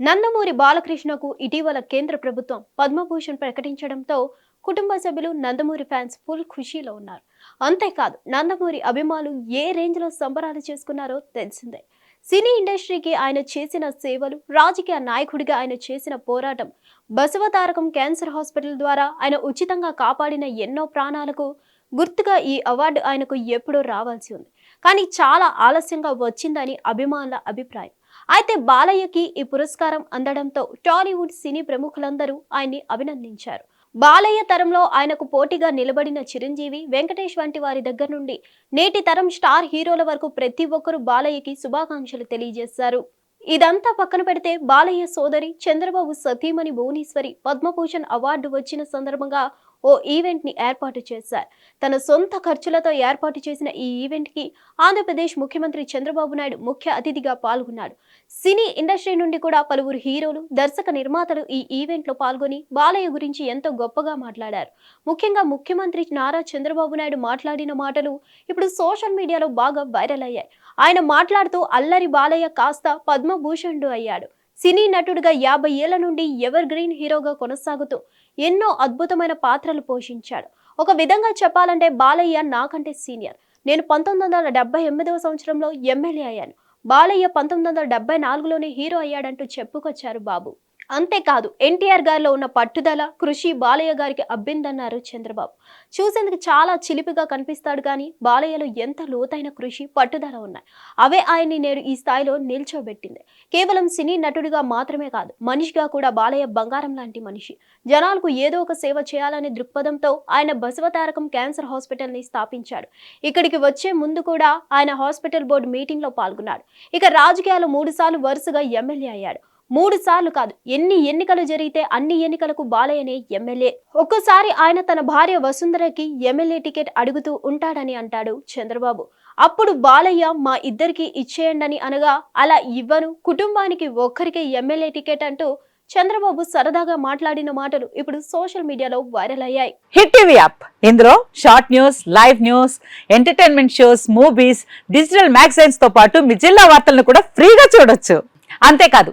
నందమూరి బాలకృష్ణకు ఇటీవల కేంద్ర ప్రభుత్వం పద్మభూషణ్ ప్రకటించడంతో కుటుంబ సభ్యులు నందమూరి ఫ్యాన్స్ ఫుల్ ఖుషీలో ఉన్నారు. అంతేకాదు నందమూరి అభిమానులు ఏ రేంజ్లో సంబరాలు చేసుకున్నారో తెలిసిందే. సినీ ఇండస్ట్రీకి ఆయన చేసిన సేవలు రాజకీయ నాయకుడిగా ఆయన చేసిన పోరాటం బసవతారకం క్యాన్సర్ హాస్పిటల్ ద్వారా ఆయన ఉచితంగా కాపాడిన ఎన్నో ప్రాణాలకు గుర్తుగా ఈ అవార్డు ఆయనకు ఎప్పుడో రావాల్సి ఉంది. కానీ చాలా ఆలస్యంగా వచ్చిందని అభిమానుల అభిప్రాయం. అయితే బాలయ్యకి ఈ పురస్కారం అందడంతో టాలీవుడ్ సినీ ప్రముఖులందరూ ఆయన్ని అభినందించారు. బాలయ్య తరంలో ఆయనకు పోటీగా నిలబడిన చిరంజీవి వెంకటేష్ వంటి వారి దగ్గర నుండి నేటి తరం స్టార్ హీరోల వరకు ప్రతి ఒక్కరూ బాలయ్యకి శుభాకాంక్షలు తెలియజేశారు. ఇదంతా పక్కన పెడితే బాలయ్య సోదరి చంద్రబాబు సతీమణి భువనేశ్వరి పద్మభూషణ్ అవార్డు వచ్చిన సందర్భంగా ఓ ఈవెంట్ని ఏర్పాటు చేశారు. తన సొంత ఖర్చులతో ఏర్పాటు చేసిన ఈ ఈవెంట్కి ఆంధ్రప్రదేశ్ ముఖ్యమంత్రి చంద్రబాబు నాయుడు ముఖ్య అతిథిగా పాల్గొన్నాడు సినీ ఇండస్ట్రీ నుండి కూడా పలువురు హీరోలు దర్శక నిర్మాతలు ఈ ఈవెంట్లో పాల్గొని బాలయ్య గురించి ఎంతో గొప్పగా మాట్లాడారు. ముఖ్యంగా ముఖ్యమంత్రి నారా చంద్రబాబు నాయుడు మాట్లాడిన మాటలు ఇప్పుడు సోషల్ మీడియాలో బాగా వైరల్ అయ్యాయి. ఆయన మాట్లాడుతూ అల్లరి బాలయ్య కాస్త పద్మభూషణుడు అయ్యాడు. సినీ నటుడిగా యాభై ఏళ్ళ నుండి ఎవర్ గ్రీన్ హీరోగా కొనసాగుతూ ఎన్నో అద్భుతమైన పాత్రలు పోషించాడు. ఒక విధంగా చెప్పాలంటే బాలయ్య నాకంటే సీనియర్. నేను పంతొమ్మిది వందల డెబ్బై ఎనిమిదవ సంవత్సరంలో ఎమ్మెల్యే అయ్యాను. బాలయ్య పంతొమ్మిది వందల డెబ్బై నాలుగులోనే హీరో అయ్యాడంటూ చెప్పుకొచ్చారు బాబు. అంతేకాదు ఎన్టీఆర్ గారిలో ఉన్న పట్టుదల కృషి బాలయ్య గారికి అబ్బిందన్నారు చంద్రబాబు. చూసేందుకు చాలా చిలిపిగా కనిపిస్తాడు కానీ బాలయ్యలో ఎంత లోతైన కృషి పట్టుదల ఉన్నాయి. అవే ఆయన్ని నేడు ఈ స్థాయిలో నిల్చోబెట్టింది. కేవలం సినీ నటుడిగా మాత్రమే కాదు మనిషిగా కూడా బాలయ్య బంగారం లాంటి మనిషి. జనాలకు ఏదో ఒక సేవ చేయాలనే దృక్పథంతో ఆయన బసవతారకం క్యాన్సర్ హాస్పిటల్ని స్థాపించాడు. ఇక్కడికి వచ్చే ముందు కూడా ఆయన హాస్పిటల్ బోర్డు మీటింగ్లో పాల్గొన్నాడు. ఇక రాజకీయాలు మూడుసార్లు వరుసగా ఎమ్మెల్యే అయ్యాడు. మూడు సార్లు కాదు ఎన్ని ఎన్నికలు జరిగితే అన్ని ఎన్నికలకు బాలయ్యనే ఎమ్మెల్యే. ఒక్కోసారి ఆయన తన భార్య వసుంధరకి ఎమ్మెల్యే టికెట్ అడుగుతూ ఉంటాడని అంటాడు చంద్రబాబు. అప్పుడు బాలయ్య మా ఇద్దరికి ఇచ్చేయండి అనగా అలా ఇవ్వను. కుటుంబానికి ఒక్కరికి ఎమ్మెల్యే టికెట్ అంటూ చంద్రబాబు సరదాగా మాట్లాడిన మాటలు ఇప్పుడు సోషల్ మీడియాలో వైరల్ అయ్యాయి. Hit TV app. ఇందులో short news live news entertainment shows movies digital మ్యాగజైన్స్తో పాటు మీ జిల్లా వార్తలను కూడా ఫ్రీగా చూడొచ్చు. అంతేకాదు